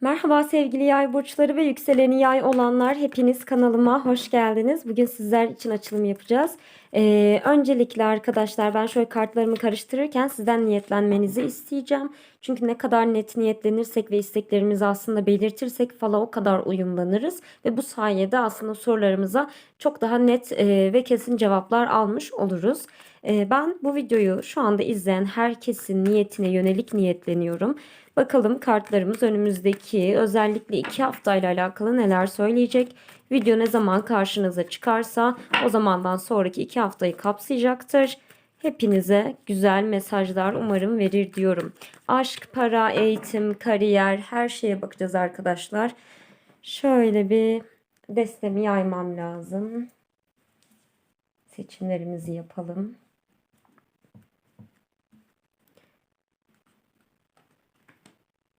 Merhaba sevgili yay burçları ve yükseleni yay olanlar. Hepiniz kanalıma hoş geldiniz. Bugün sizler için açılım yapacağız. Ee, öncelikle arkadaşlar ben şöyle kartlarımı karıştırırken sizden niyetlenmenizi isteyeceğim. Çünkü ne kadar net niyetlenirsek ve isteklerimizi aslında belirtirsek fala o kadar uyumlanırız. Ve bu sayede aslında sorularımıza çok daha net e, ve kesin cevaplar almış oluruz. E, ben bu videoyu şu anda izleyen herkesin niyetine yönelik niyetleniyorum. Bakalım kartlarımız önümüzdeki özellikle iki haftayla alakalı neler söyleyecek. Video ne zaman karşınıza çıkarsa o zamandan sonraki iki haftayı kapsayacaktır. Hepinize güzel mesajlar umarım verir diyorum. Aşk, para, eğitim, kariyer her şeye bakacağız arkadaşlar. Şöyle bir destemi yaymam lazım. Seçimlerimizi yapalım.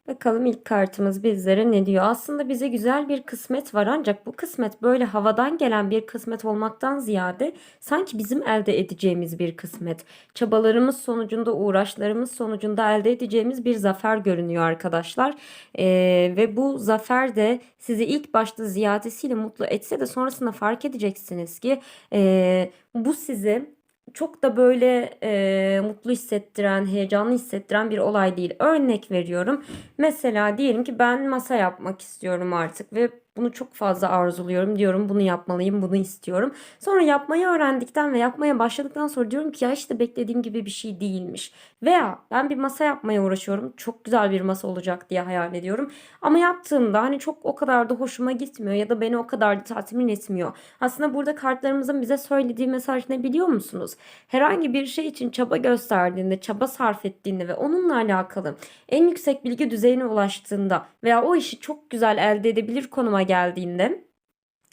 Bakalım ilk kartımız bizlere ne diyor? Aslında bize güzel bir kısmet var ancak bu kısmet böyle havadan gelen bir kısmet olmaktan ziyade sanki bizim elde edeceğimiz bir kısmet. Çabalarımız sonucunda, uğraşlarımız sonucunda elde edeceğimiz bir zafer görünüyor arkadaşlar. Ee, ve bu zafer de sizi ilk başta ziyadesiyle mutlu etse de sonrasında fark edeceksiniz ki e, bu sizi çok da böyle e, mutlu hissettiren, heyecanlı hissettiren bir olay değil. Örnek veriyorum. Mesela diyelim ki ben masa yapmak istiyorum artık ve bunu çok fazla arzuluyorum. Diyorum bunu yapmalıyım, bunu istiyorum. Sonra yapmayı öğrendikten ve yapmaya başladıktan sonra diyorum ki ya işte beklediğim gibi bir şey değilmiş. Veya ben bir masa yapmaya uğraşıyorum. Çok güzel bir masa olacak diye hayal ediyorum. Ama yaptığımda hani çok o kadar da hoşuma gitmiyor ya da beni o kadar da tatmin etmiyor. Aslında burada kartlarımızın bize söylediği mesaj ne biliyor musunuz? Herhangi bir şey için çaba gösterdiğinde, çaba sarf ettiğinde ve onunla alakalı en yüksek bilgi düzeyine ulaştığında veya o işi çok güzel elde edebilir konuma geldiğinde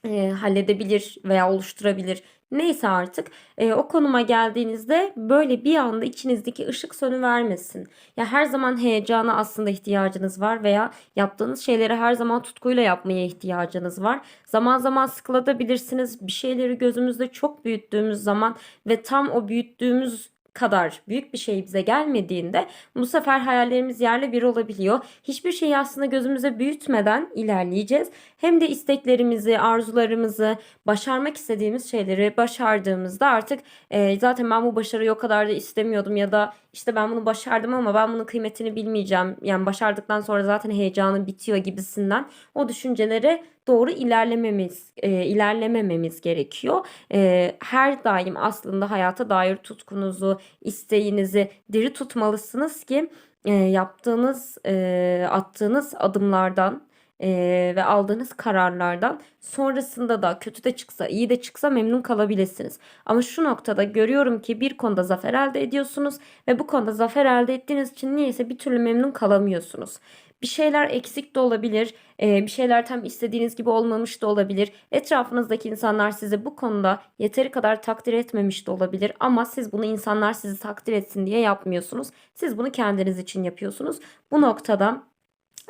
e, halledebilir veya oluşturabilir neyse artık e, o konuma geldiğinizde böyle bir anda içinizdeki ışık sönüvermesin. Ya her zaman heyecana aslında ihtiyacınız var veya yaptığınız şeyleri her zaman tutkuyla yapmaya ihtiyacınız var. Zaman zaman sıkılabilirsiniz. Bir şeyleri gözümüzde çok büyüttüğümüz zaman ve tam o büyüttüğümüz kadar büyük bir şey bize gelmediğinde bu sefer hayallerimiz yerle bir olabiliyor. Hiçbir şeyi aslında gözümüze büyütmeden ilerleyeceğiz. Hem de isteklerimizi, arzularımızı, başarmak istediğimiz şeyleri başardığımızda artık e, zaten ben bu başarıyı o kadar da istemiyordum ya da işte ben bunu başardım ama ben bunun kıymetini bilmeyeceğim. Yani başardıktan sonra zaten heyecanı bitiyor gibisinden o düşüncelere doğru ilerlememiz e, ilerlemememiz gerekiyor. E, her daim aslında hayata dair tutkunuzu, isteğinizi diri tutmalısınız ki e, yaptığınız, e, attığınız adımlardan e, ve aldığınız kararlardan sonrasında da kötü de çıksa, iyi de çıksa memnun kalabilirsiniz. Ama şu noktada görüyorum ki bir konuda zafer elde ediyorsunuz ve bu konuda zafer elde ettiğiniz için niyeyse bir türlü memnun kalamıyorsunuz. Bir şeyler eksik de olabilir. bir şeyler tam istediğiniz gibi olmamış da olabilir. Etrafınızdaki insanlar sizi bu konuda yeteri kadar takdir etmemiş de olabilir. Ama siz bunu insanlar sizi takdir etsin diye yapmıyorsunuz. Siz bunu kendiniz için yapıyorsunuz. Bu noktada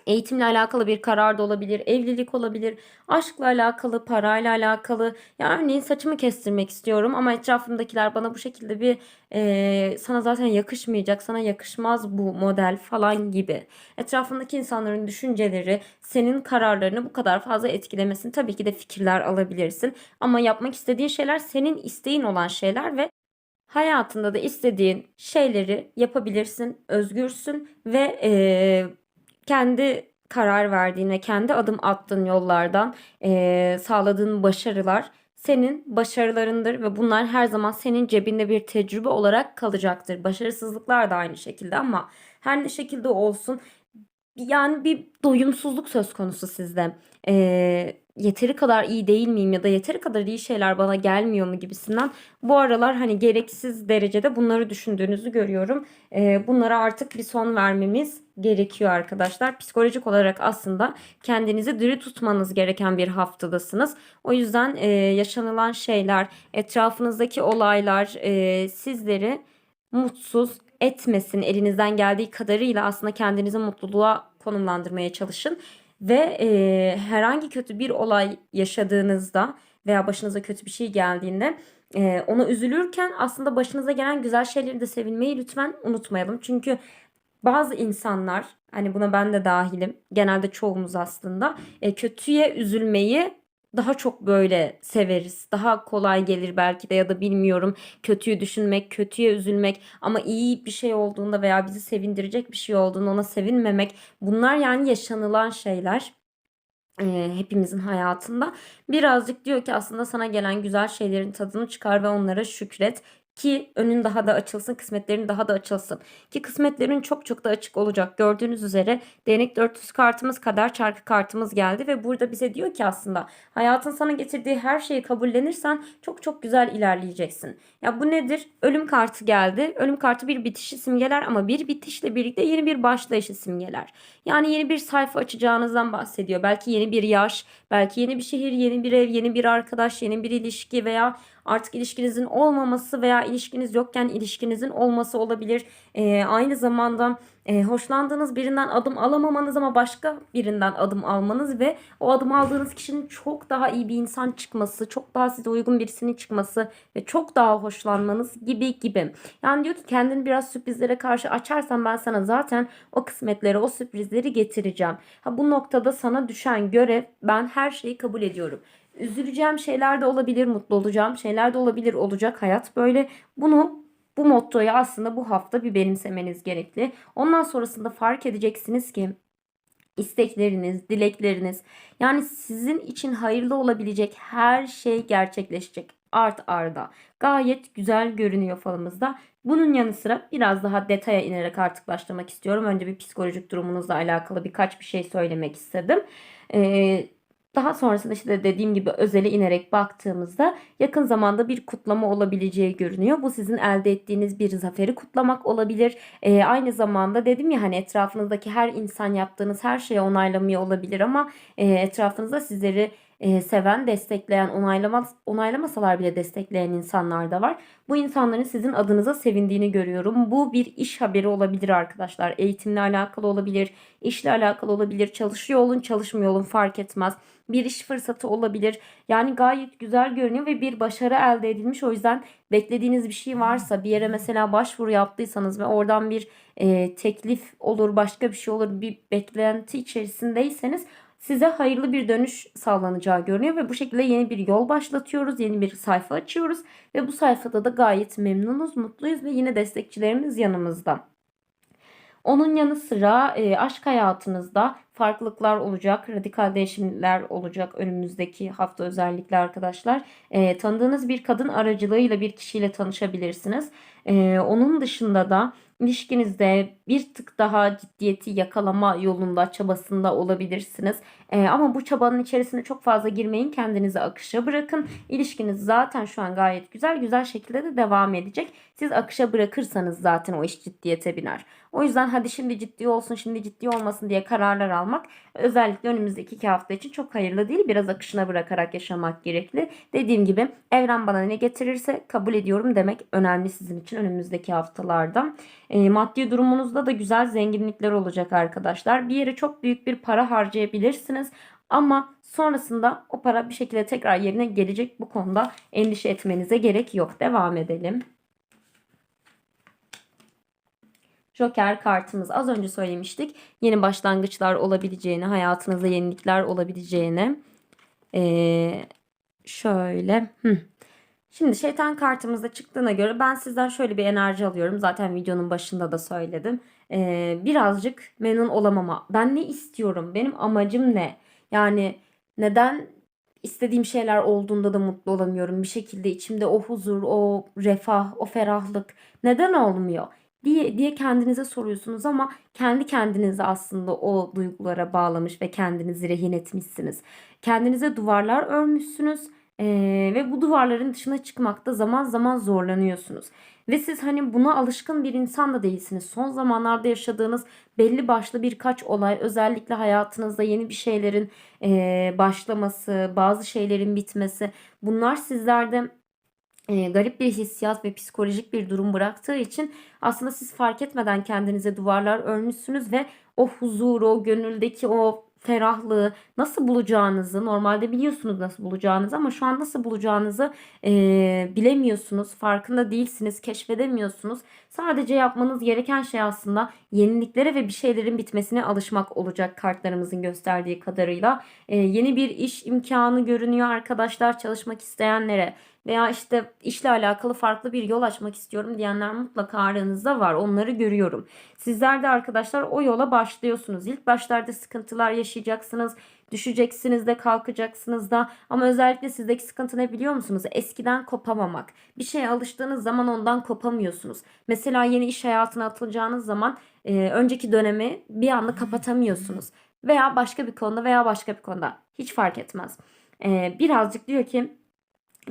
Eğitimle alakalı bir karar da olabilir, evlilik olabilir, aşkla alakalı, parayla alakalı. Yani örneğin saçımı kestirmek istiyorum ama etrafımdakiler bana bu şekilde bir e, sana zaten yakışmayacak, sana yakışmaz bu model falan gibi. Etrafındaki insanların düşünceleri senin kararlarını bu kadar fazla etkilemesin. Tabii ki de fikirler alabilirsin ama yapmak istediğin şeyler senin isteğin olan şeyler ve hayatında da istediğin şeyleri yapabilirsin, özgürsün ve e, kendi karar verdiğin ve kendi adım attığın yollardan eee, sağladığın başarılar senin başarılarındır ve bunlar her zaman senin cebinde bir tecrübe olarak kalacaktır. Başarısızlıklar da aynı şekilde ama her ne şekilde olsun yani bir doyumsuzluk söz konusu sizde. Eee, yeteri kadar iyi değil miyim ya da yeteri kadar iyi şeyler bana gelmiyor mu gibisinden bu aralar hani gereksiz derecede bunları düşündüğünüzü görüyorum. Eee, bunlara artık bir son vermemiz gerekiyor arkadaşlar. Psikolojik olarak aslında kendinizi diri tutmanız gereken bir haftadasınız. O yüzden eee, yaşanılan şeyler, etrafınızdaki olaylar eee, sizleri mutsuz etmesin. Elinizden geldiği kadarıyla aslında kendinizi mutluluğa konumlandırmaya çalışın. Ve e, herhangi kötü bir olay yaşadığınızda veya başınıza kötü bir şey geldiğinde e, ona üzülürken aslında başınıza gelen güzel şeyleri de sevinmeyi lütfen unutmayalım. Çünkü bazı insanlar Hani buna ben de dahilim. Genelde çoğumuz aslında. E, kötüye üzülmeyi daha çok böyle severiz. Daha kolay gelir belki de ya da bilmiyorum. Kötüyü düşünmek, kötüye üzülmek ama iyi bir şey olduğunda veya bizi sevindirecek bir şey olduğunda ona sevinmemek. Bunlar yani yaşanılan şeyler e, hepimizin hayatında. Birazcık diyor ki aslında sana gelen güzel şeylerin tadını çıkar ve onlara şükret ki önün daha da açılsın, kısmetlerin daha da açılsın. Ki kısmetlerin çok çok da açık olacak. Gördüğünüz üzere değnek 400 kartımız kadar çarkı kartımız geldi ve burada bize diyor ki aslında hayatın sana getirdiği her şeyi kabullenirsen çok çok güzel ilerleyeceksin. Ya bu nedir? Ölüm kartı geldi. Ölüm kartı bir bitişi simgeler ama bir bitişle birlikte yeni bir başlayışı simgeler. Yani yeni bir sayfa açacağınızdan bahsediyor. Belki yeni bir yaş, belki yeni bir şehir, yeni bir ev, yeni bir arkadaş, yeni bir ilişki veya artık ilişkinizin olmaması veya ilişkiniz yokken ilişkinizin olması olabilir. Ee, aynı zamanda e, hoşlandığınız birinden adım alamamanız ama başka birinden adım almanız ve o adım aldığınız kişinin çok daha iyi bir insan çıkması, çok daha size uygun birisinin çıkması ve çok daha hoşlanmanız gibi gibi. Yani diyor ki kendini biraz sürprizlere karşı açarsan ben sana zaten o kısmetleri, o sürprizleri getireceğim. Ha bu noktada sana düşen görev ben her şeyi kabul ediyorum. Üzüleceğim şeyler de olabilir, mutlu olacağım şeyler de olabilir, olacak hayat böyle. Bunu bu mottoyu aslında bu hafta bir benimsemeniz gerekli. Ondan sonrasında fark edeceksiniz ki istekleriniz, dilekleriniz yani sizin için hayırlı olabilecek her şey gerçekleşecek art arda. Gayet güzel görünüyor falımızda. Bunun yanı sıra biraz daha detaya inerek artık başlamak istiyorum. Önce bir psikolojik durumunuzla alakalı birkaç bir şey söylemek istedim. Ee, daha sonrasında işte dediğim gibi özele inerek baktığımızda yakın zamanda bir kutlama olabileceği görünüyor. Bu sizin elde ettiğiniz bir zaferi kutlamak olabilir. Ee, aynı zamanda dedim ya hani etrafınızdaki her insan yaptığınız her şeyi onaylamıyor olabilir ama e, etrafınızda sizleri e, seven, destekleyen, onaylamaz, onaylamasalar bile destekleyen insanlar da var. Bu insanların sizin adınıza sevindiğini görüyorum. Bu bir iş haberi olabilir arkadaşlar. Eğitimle alakalı olabilir, işle alakalı olabilir. Çalışıyor olun, çalışmıyor olun fark etmez. Bir iş fırsatı olabilir. Yani gayet güzel görünüyor ve bir başarı elde edilmiş. O yüzden beklediğiniz bir şey varsa bir yere mesela başvuru yaptıysanız ve oradan bir e, teklif olur, başka bir şey olur, bir beklenti içerisindeyseniz size hayırlı bir dönüş sağlanacağı görünüyor ve bu şekilde yeni bir yol başlatıyoruz, yeni bir sayfa açıyoruz ve bu sayfada da gayet memnunuz, mutluyuz ve yine destekçilerimiz yanımızda. Onun yanı sıra e, aşk hayatınızda farklılıklar olacak, radikal değişimler olacak önümüzdeki hafta özellikle arkadaşlar. E, tanıdığınız bir kadın aracılığıyla bir kişiyle tanışabilirsiniz. E, onun dışında da ilişkinizde bir tık daha ciddiyeti yakalama yolunda çabasında olabilirsiniz. Ee, ama bu çabanın içerisine çok fazla girmeyin. Kendinizi akışa bırakın. İlişkiniz zaten şu an gayet güzel. Güzel şekilde de devam edecek. Siz akışa bırakırsanız zaten o iş ciddiyete biner. O yüzden hadi şimdi ciddi olsun, şimdi ciddi olmasın diye kararlar almak özellikle önümüzdeki iki hafta için çok hayırlı değil. Biraz akışına bırakarak yaşamak gerekli. Dediğim gibi evren bana ne getirirse kabul ediyorum demek önemli sizin için önümüzdeki haftalarda. E, maddi durumunuzda da güzel zenginlikler olacak arkadaşlar. Bir yere çok büyük bir para harcayabilirsiniz. Ama sonrasında o para bir şekilde tekrar yerine gelecek. Bu konuda endişe etmenize gerek yok. Devam edelim. Joker kartımız az önce söylemiştik. Yeni başlangıçlar olabileceğini, hayatınızda yenilikler olabileceğini. Ee, şöyle. Hı. Şimdi şeytan kartımızda çıktığına göre ben sizden şöyle bir enerji alıyorum. Zaten videonun başında da söyledim. Ee, birazcık memnun olamama. Ben ne istiyorum? Benim amacım ne? Yani neden istediğim şeyler olduğunda da mutlu olamıyorum? Bir şekilde içimde o huzur, o refah, o ferahlık neden olmuyor? Diye diye kendinize soruyorsunuz ama kendi kendinize aslında o duygulara bağlamış ve kendinizi rehin etmişsiniz. Kendinize duvarlar örmüşsünüz ee, ve bu duvarların dışına çıkmakta zaman zaman zorlanıyorsunuz. Ve siz hani buna alışkın bir insan da değilsiniz. Son zamanlarda yaşadığınız belli başlı birkaç olay özellikle hayatınızda yeni bir şeylerin e, başlaması, bazı şeylerin bitmesi bunlar sizlerde e, garip bir hissiyat ve psikolojik bir durum bıraktığı için aslında siz fark etmeden kendinize duvarlar örmüşsünüz ve o huzuru, o gönüldeki o ferahlığı nasıl bulacağınızı normalde biliyorsunuz nasıl bulacağınızı ama şu an nasıl bulacağınızı eee, bilemiyorsunuz. Farkında değilsiniz, keşfedemiyorsunuz. Sadece yapmanız gereken şey aslında yeniliklere ve bir şeylerin bitmesine alışmak olacak kartlarımızın gösterdiği kadarıyla. Eee, yeni bir iş imkanı görünüyor arkadaşlar çalışmak isteyenlere veya işte işle alakalı farklı bir yol açmak istiyorum diyenler mutlaka aranızda var. Onları görüyorum. Sizler de arkadaşlar o yola başlıyorsunuz. İlk başlarda sıkıntılar yaşayacaksınız. Düşeceksiniz de kalkacaksınız da ama özellikle sizdeki sıkıntı ne biliyor musunuz? Eskiden kopamamak. Bir şeye alıştığınız zaman ondan kopamıyorsunuz. Mesela yeni iş hayatına atılacağınız zaman e, önceki dönemi bir anda kapatamıyorsunuz. Veya başka bir konuda veya başka bir konuda. Hiç fark etmez. E, birazcık diyor ki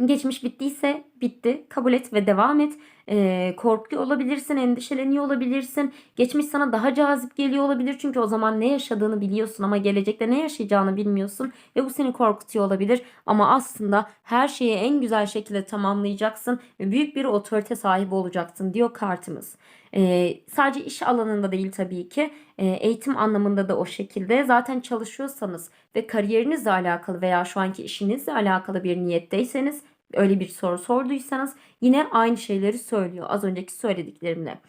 Geçmiş bittiyse bitti. Kabul et ve devam et. Ee, korkuyor olabilirsin, endişeleniyor olabilirsin. Geçmiş sana daha cazip geliyor olabilir. Çünkü o zaman ne yaşadığını biliyorsun ama gelecekte ne yaşayacağını bilmiyorsun. Ve bu seni korkutuyor olabilir. Ama aslında her şeyi en güzel şekilde tamamlayacaksın. Ve büyük bir otorite sahibi olacaksın diyor kartımız. Ee, sadece iş alanında değil tabii ki. Ee, eğitim anlamında da o şekilde. Zaten çalışıyorsanız ve kariyerinizle alakalı veya şu anki işinizle alakalı bir niyetteyseniz öyle bir soru sorduysanız yine aynı şeyleri söylüyor az önceki söylediklerimle.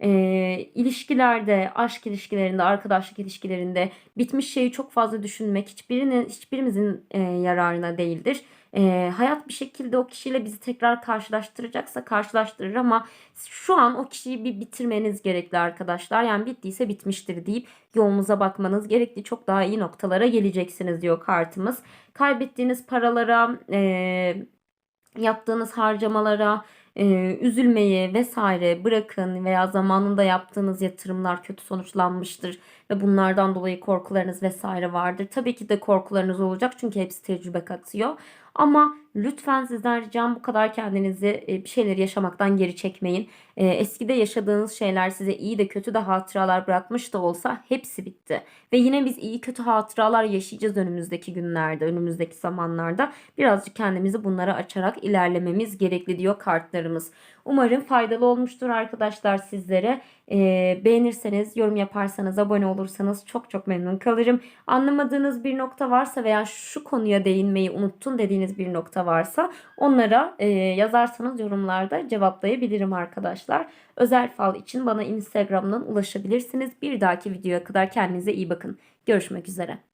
E, ilişkilerde, aşk ilişkilerinde, arkadaşlık ilişkilerinde bitmiş şeyi çok fazla düşünmek hiçbirinin hiçbirimizin e, yararına değildir. E, hayat bir şekilde o kişiyle bizi tekrar karşılaştıracaksa karşılaştırır ama şu an o kişiyi bir bitirmeniz gerekli arkadaşlar. Yani bittiyse bitmiştir deyip yolunuza bakmanız gerekli. Çok daha iyi noktalara geleceksiniz diyor kartımız. Kaybettiğiniz paralara, e, yaptığınız harcamalara, e, üzülmeyi vesaire bırakın veya zamanında yaptığınız yatırımlar kötü sonuçlanmıştır ve bunlardan dolayı korkularınız vesaire vardır. Tabii ki de korkularınız olacak çünkü hepsi tecrübe katıyor. Ama lütfen sizden ricam bu kadar kendinizi e, bir şeyleri yaşamaktan geri çekmeyin. E, eskide yaşadığınız şeyler size iyi de kötü de hatıralar bırakmış da olsa hepsi bitti. Ve yine biz iyi kötü hatıralar yaşayacağız önümüzdeki günlerde, önümüzdeki zamanlarda. Birazcık kendimizi bunlara açarak ilerlememiz gerekli diyor kartlarımız. Umarım faydalı olmuştur arkadaşlar sizlere. Ee, beğenirseniz, yorum yaparsanız, abone olursanız çok çok memnun kalırım. Anlamadığınız bir nokta varsa veya şu konuya değinmeyi unuttun dediğiniz bir nokta varsa onlara e, yazarsanız yorumlarda cevaplayabilirim arkadaşlar. Özel fal için bana Instagram'dan ulaşabilirsiniz. Bir dahaki videoya kadar kendinize iyi bakın. Görüşmek üzere.